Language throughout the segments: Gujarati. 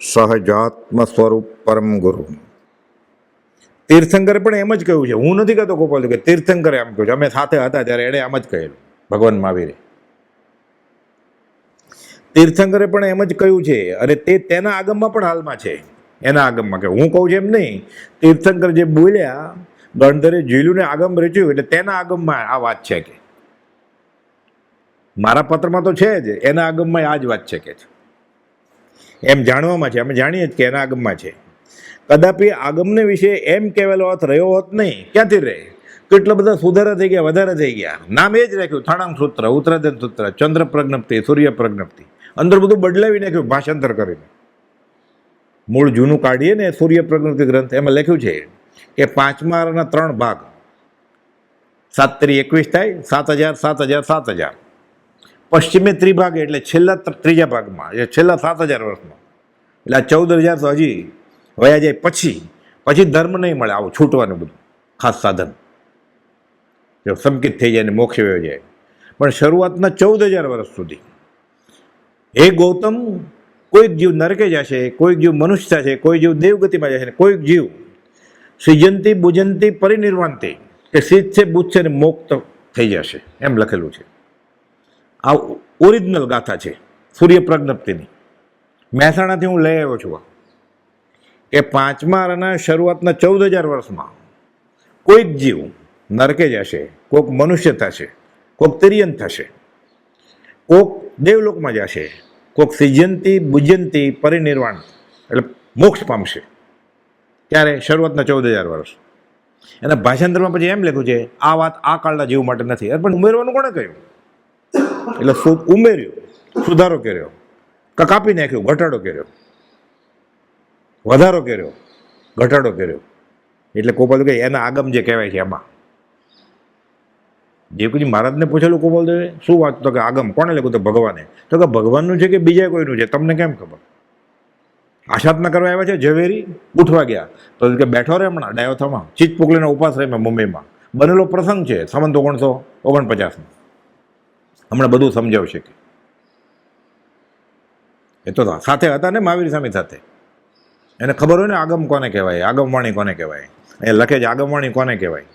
સહજાત્મ સ્વરૂપ પરમ ગુરુ. તીર્થંકરે પણ એમ જ કહ્યું છે. હું નથી કહેતો ગોપાલ કે તીર્થંકરે આમ કહ્યું છે. અમે સાથે હતા ત્યારે એણે આમ જ કહેલું. ભગવાન મહાવીરે. તીર્થંકરે પણ એમ જ કહ્યું છે. અને તે તેના આગમમાં પણ હાલમાં છે. એના આગમમાં કે હું કહું છું એમ નહીં, તીર્થંકર જે બોલ્યા, ગણધરે જીલુને આગમ રચ્યું એટલે તેના આગમમાં આ વાત છે કે. મારા પત્રમાં તો છે જ. એના આગમમાં આ જ વાત છે કે. છે એમ જાણવામાં છે. અમે જાણીએ જ કે એના આગમમાં છે. કદાપી આગમને વિશે એમ કહેવેલો અર્થ રહ્યો હોત નહીં, ક્યાંથી રહે? કેટલા બધા સુધારા થઈ ગયા, વધારે થઈ ગયા. નામ એ જ રાખ્યું, થાણાંગ સૂત્ર, ઉત્તરાધન સૂત્ર ચંદ્ર પ્રજ્ઞપ્તિ સૂર્ય પ્રજ્ઞપ્તિ અંદર બધું બદલાવી નાખ્યું, ભાષાંતર કરીને. મૂળ જૂનું કાઢીએ ને સૂર્ય પ્રજ્ઞપ્તિ ગ્રંથ, એમાં લખ્યું છે કે પાંચમાના ત્રણ ભાગ. સાત ત્રી એકવીસ થાય, સાત હજાર સાત હજાર સાત હજાર. પશ્ચિમે ત્રિભાગ એટલે છેલ્લા ત્રીજા ભાગમાં એટલે છેલ્લા સાત હજાર વર્ષમાં. એટલે આ ચૌદ હજાર તો હજી વયા જાય પછી પછી ધર્મ નહીં મળે આવું છૂટવાનું બધું, ખાસ સાધન. જો સંકિત થઈ જાય ને મોક્ષ વયો જાય. પણ શરૂઆતના ચૌદ હજાર વર્ષ સુધી, હે ગૌતમ, કોઈક જીવ નરકે જશે, કોઈક જીવ મનુષ્ય થશે કોઈ જીવ દેવગતિમાં જશે કોઈક જીવ સિજંતી બુજંતી પરિનિર્વાણથી કે સિદ્ધ છે, બુદ્ધ છે ને મોક્ત થઈ જશે, એમ લખેલું છે. આ ઓરિજિનલ ગાથા છે, સૂર્ય પ્રજ્ઞપ્તિની. મહેસાણાથી હું લઈ આવ્યો છું. કે પાંચમા આના શરૂઆતના ચૌદ હજાર વર્ષમાં. કોઈક જીવ નરકે જશે, કોઈક મનુષ્ય થશે, કોઈક તિર્યન થશે, કોઈક દેવલોકમાં જશે, કોઈક સિજ્યંતી બુજ્યંતી પરિનિર્વાણ, એટલે મોક્ષ પામશે. ત્યારે શરૂઆતના ચૌદ હજાર વર્ષ. એના ભાષાંતરમાં પછી એમ લખ્યું છે, આ વાત આ કાળના જીવ માટે નથી. પણ ઉમેરવાનું કોણે કહ્યું? એટલે સુખ ઉમેર્યું? સુધારો કર્યો. કકાપી કાપી નાખ્યું, ઘટાડો કર્યો. વધારો કર્યો, ઘટાડો કર્યો. એટલે કોપાલ કે એના આગમ જે કહેવાય છે એમાં. જે કોઈ મહારાજને પૂછેલું કોપાલ દેવે, શું વાત? તો કે આગમ, કોણે લખ્યું? તો ભગવાને. તો કે ભગવાનનું છે કે બીજા કોઈનું છે? તમને કેમ ખબર? આશાતના કરવા આવ્યા છે? ઝવેરી? ઉઠવા ગયા. તો કે બેઠો રહે હમણાં ડાયોથામાં ચીજ પોકલીના ઉપાસ રહે મુંબઈમાં. બનેલો પ્રસંગ છે સંબંધ ઓગણસો ઓગણપચાસનો. હમણાં બધું સમજાવશે કે. એ તો સાથે હતા ને મહાવીર સ્વામી સાથે. એને ખબર હોય ને આગમ કોને કહેવાય, આગમવાણી કોને કહેવાય? એ લખે છે, આગમવાણી કોને કહેવાય?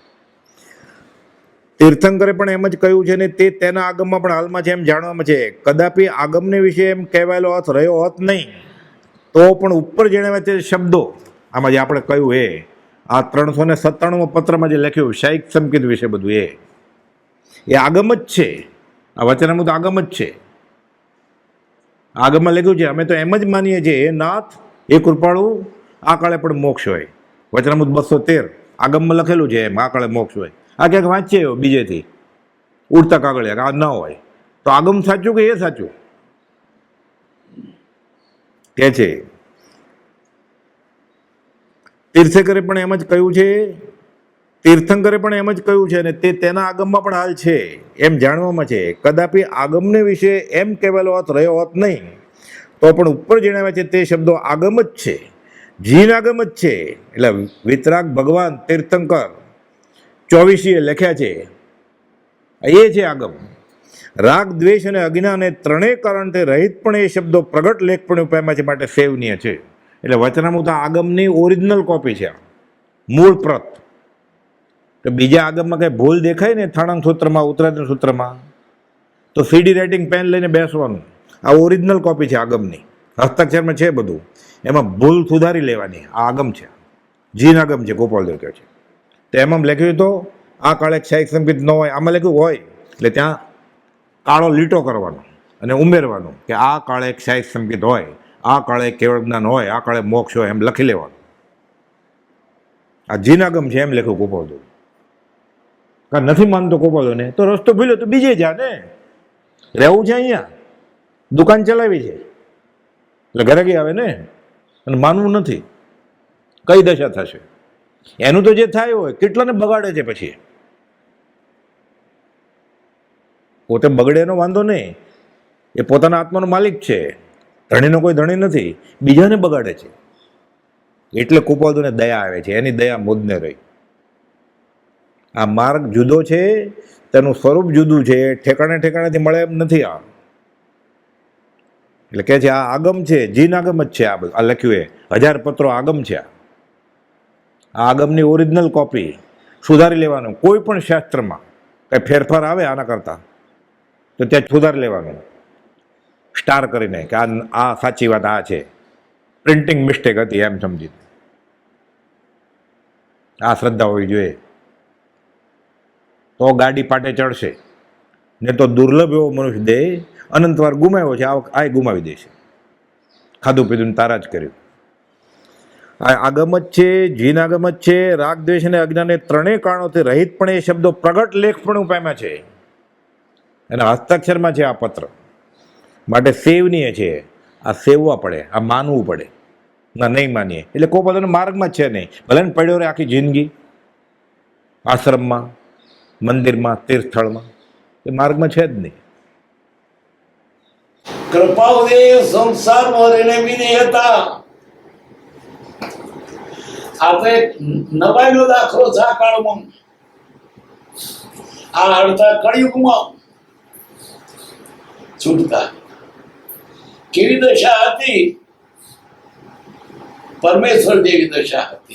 તીર્થંકરે પણ એમ જ કહ્યું છે ને, તે તેના આગમમાં પણ હાલમાં છે એમ જાણવામાં છે. કદાપી આગમને વિશે એમ કહેવાયેલો હોત રહ્યો હોત નહીં, તો પણ ઉપર જણાવ્યા તે શબ્દો, આમાં જે આપણે કહ્યું એ, આ ત્રણસો ને સત્તાણુંમાં પત્રમાં જે લખ્યું શાહિક સંકેત વિશે બધું એ આગમ જ છે. આ વચનામું તો આગમ જ છે. આગમમાં લખ્યું છે, અમે તો એમ જ માનીએ છીએ, નાથ એ કૃપાળુ, આ કાળે પણ મોક્ષ હોય. વચનામુત બસો તેર આગમમાં લખેલું છે, એમ, આ કાળે મોક્ષ હોય. આ ક્યાંક વાંચીએ બીજેથી. ઉડતા કાગળિયા આ ન હોય. તો આગમ સાચું કે એ સાચું? કે છે? તીર્થેકરે પણ એમ જ કહ્યું છે તીર્થંકરે પણ એમ જ કહ્યું છે અને તે તેના આગમમાં પણ હાલ છે. એમ જાણવામાં છે. કદાપી આગમને વિશે એમ કહેવાયેલો હોત રહ્યો હોત નહીં. તો પણ ઉપર જણાવ્યા છે તે શબ્દો આગમ જ છે. જીન આગમ જ છે. એટલે વિતરાગ ભગવાન તીર્થંકર ચોવીસીએ લખ્યા છે. એ છે આગમ. રાગ, દ્વેષ અને અજ્ઞાન ત્રણેય કારણથી રહિત પણ એ શબ્દો પ્રગટ લેખપણે ઉપાયમાં છે માટે સેવનીય છે. એટલે વચનામૃત આગમની ઓરિજિનલ કોપી છે. મૂળ પ્રત. તો બીજા આગમમાં કંઈ ભૂલ દેખાય ને થણંગ સૂત્રમાં ઉત્તરાધન સૂત્રમાં? તો સીડી રાઇટિંગ પેન લઈને બેસવાનું. આ ઓરિજિનલ કોપી છે આગમની. હસ્તાક્ષરમાં છે બધું. એમાં ભૂલ સુધારી લેવાની. આ આગમ છે. જીન આગમ છે ગોપાલદેવ કહે છે. તો એમાં લખ્યું તો, આ કાળે ક્ષયક સંગીત ન હોય. આમાં લખ્યું હોય. એટલે ત્યાં કાળો લીટો કરવાનો અને ઉમેરવાનું કે આ કાળે ક્ષયક સંગીત હોય, આ કાળે કેવળ જ્ઞાન હોય, આ કાળે મોક્ષ હોય એમ લખી લેવાનું. આ જીનાગમ છે એમ લખ્યું ગોપાલદેવ કા નથી માનતો કોપાલોને તો રસ્તો ભૂલ્યો તો બીજે જા ને. રહેવું છે અહીંયા. દુકાન ચલાવી છે. એટલે ઘરે આવે ને. અને માનવું નથી. કઈ દશા થશે? એનું તો જે થાય હોય, કેટલાને બગાડે છે પછી? પોતે બગડે એનો વાંધો નહીં. એ પોતાના આત્માનો માલિક છે. ધણીનો કોઈ ધણી નથી. બીજાને બગાડે છે. એટલે કુપાદુને દયા આવે છે. એની દયા મુદને રહી. આ માર્ગ જુદો છે, તેનું સ્વરૂપ જુદું છે, ઠેકાણે ઠેકાણેથી મળે એમ નથી આ. એટલે કે છે, આ આગમ છે, જીન આગમ જ છે આ બધું. આ લખ્યું એ, હજાર પત્રો આગમ છે આ. આગમની ઓરિજિનલ કોપી સુધારી લેવાનું, કોઈ પણ શાસ્ત્રમાં. કંઈ ફેરફાર આવે આના કરતાં, તો ત્યાં સુધારી લેવાનું. સ્ટાર કરીને કે આ આ સાચી વાત, આ છે. પ્રિન્ટિંગ મિસ્ટેક હતી, એમ સમજી આ શ્રદ્ધા હોવી જોઈએ. તો ગાડી પાટે ચડશે. ને તો દુર્લભ એવો મનુષ્ય દેહ અનંતવાર ગુમાવ્યો છે આ ગુમાવી દેશે. ખાધું પીધું તારા જ કર્યું. આ આગમ જ છે, જીન આગમ છે, રાગ દ્વેષ અને અજ્ઞાને ત્રણેય કારણોથી રહિત પણ એ શબ્દો પ્રગટ લેખ પણ પામ્યા છે. એના હસ્તાક્ષરમાં છે આ પત્ર. માટે સેવનીય છે. આ સેવવા પડે, આ માનવું પડે. ના, નહીં માનીએ. એટલે કોઈ બધાના માર્ગમાં છે નહીં. ભલે ને પડ્યો રહે આખી જિંદગી, આશ્રમમાં મંદિરમાં, તીર્થળમાં. એ માર્ગમાં છે જ નહીં. કૃપાવદેવ સંસારમાં રહીને વિનય હતા. આપણે નવાઈનો દાખલો છે આ કાળમાં. આ હડતા કળિયુગમાં. છૂટતા. કેવી દશા હતી? પરમેશ્વર જેવી દશા હતી.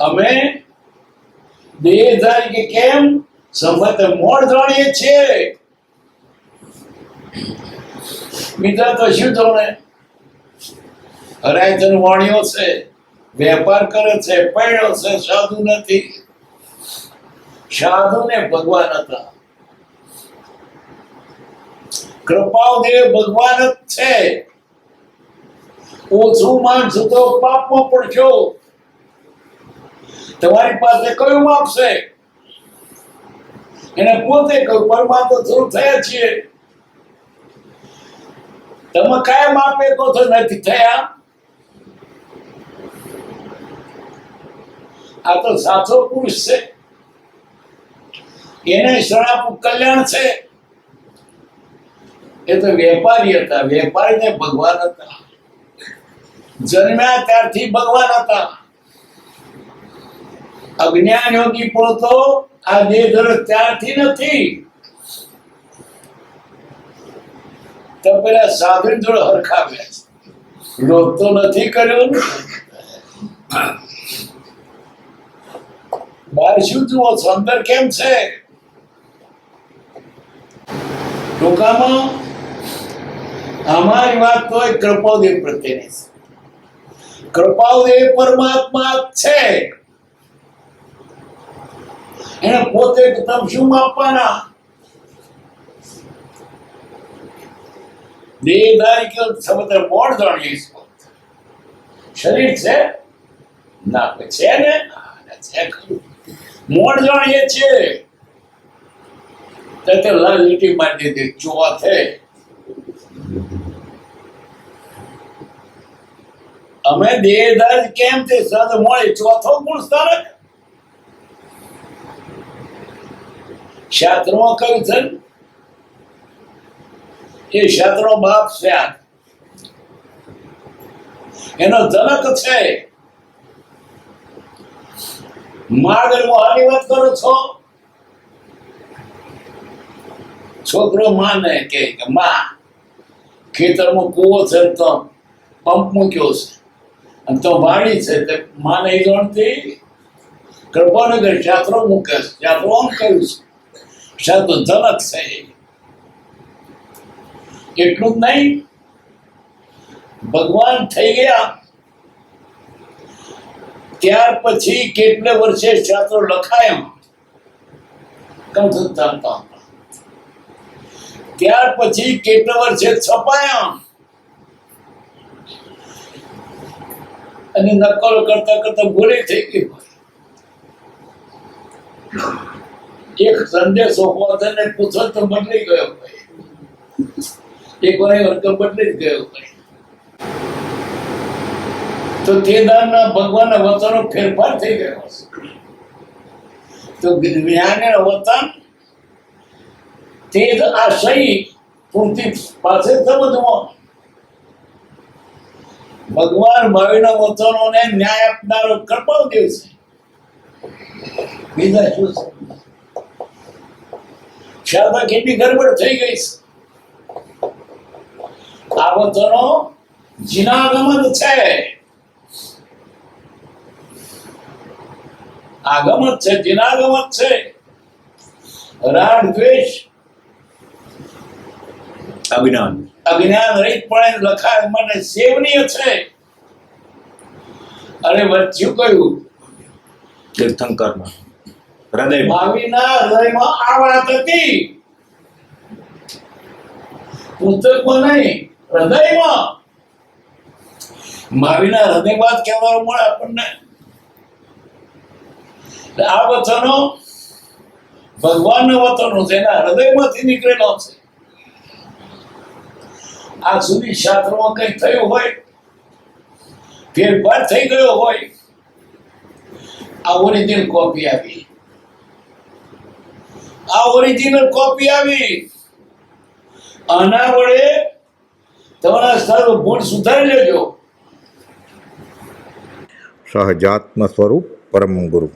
અમે દેહધારી કે કેમ? સંમત મોડ જાણીએ છે બીજા તો શું ધોણે હરાયતન વાણીઓ છે, વેપાર કરે છે પૈણો છે, સાધુ નથી. સાધુ ને ભગવાન હતા. કૃપાદેવ ભગવાન જ છે. ઓછું માનશું તો પાપમાં પડશો તમારી પાસે કયું માપ છે? એને પોતે કહ્યું પરમાત્મા સ્વરૂપ થયા છીએ. તમે કયા માપે તો નથી થયા. આ તો સાચો પુરુષ છે. એને શરણાપુ કલ્યાણ છે. એ તો વેપારી હતા. વેપારી ને ભગવાન હતા. જન્મ્યા ત્યારથી ભગવાન હતા. અજ્ઞાન યોગી પણ તો આ દેહ ધરો ત્યારથી નથી. તો પેલા સાધુ જોડે હરખાવ્યા રોગ તો નથી કર્યો બહાર શું જુઓ અંદર કેમ છે? ટૂંકામાં, અમારી વાત તો કૃપાદેવ પ્રત્યેની છે. કૃપાદેવ પરમાત્મા છે. એને પોતે તમે શું માપવાના? દેહદારી કે સમત્ર મોડ જાણીએ શરીર છે? ના છે ને? છે. મોડ જાણીએ છીએ. તે લાલ લીટી મારી દીધી ચોથે અમે દેહદાર કેમ તે સદ મળે? ચોથો ગુણ સ્થાનક? શાસ્ત્રમાં કહ્યું છે ને, એ ક્ષેત્રો બાપ આ. એનો જનક છે. માગર મોહાની વાત કરો છો? છોકરો માને કે માં ખેતરમાં કૂવો છે તો પંપ મૂક્યો છે. અને તો વાણી છે તે માને એ જાણતી? કૃપાનગર છાત્રો મૂકે છે. છાત્રો આમ કર્યું છે? શાસ્ત્રો જનક છે એટલું જ નહીં, ભગવાન થઈ ગયા. ત્યાર પછી કેટલે વર્ષે શાસ્ત્રો લખાયા? કમ સિદ્ધાંતા ત્યાર પછી કેટલા વર્ષે છપાયા? અને નકલો કરતા કરતા ભૂલી થઈ ગઈ એક સંદેશો અને પૂછો તો બદલી ગયો એક વાર વર્ગ બદલી જ ગયો તો દાનના ભગવાનના વચનો ફેરફાર થઈ ગયો તો જ્ઞાનના વતન તે જ આ સહી પૂર્તિ પાસે સમજવો. ભગવાન ભાવિના વચનોને ન્યાય આપનારો કૃપાલ દેવ છે. બીજા શું છે? શારદા કેટલી ગરબડ થઈ ગઈ છે. આ વચનો જીનાગમ છે. આગમન છે જીનાગમ છે. રાગ દ્વેષ અજ્ઞાન અજ્ઞાન રહિતપણે લખાય માટે સેવનીય છે. અને વચ્ચે કયું? તીર્થંકરમાં. હૃદયમાં. ભાવિના હૃદયમાં ભગવાનના વચનો છે, એના હૃદયમાંથી નીકળેલો છે. આ સુધી શાસ્ત્રોમાં કંઈ થયું હોય, ફેરફાર થઈ ગયો હોય આ ઓરિજિનલ કોપી આવી આ ઓરિજિનલ કોપી આવી. આના વડે તમારા સર્વ ગુણ સુધારી લેજો. સહજાત્મ સ્વરૂપ પરમ ગુરુ.